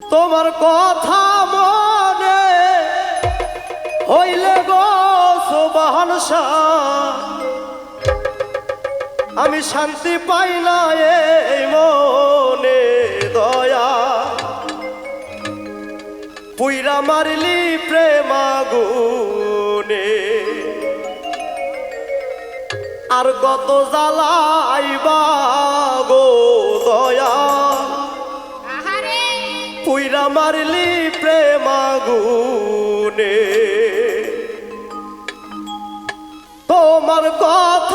তোমার কথা মনে হইলে গো সুবহান আমি শান্তি পাই না এই মনে দয়া। পুইরা মারিলি মারলি প্রেমাগুনে। আর কত জ্বালাইবা গো মারলি প্রেমাগুনে তোমার কথা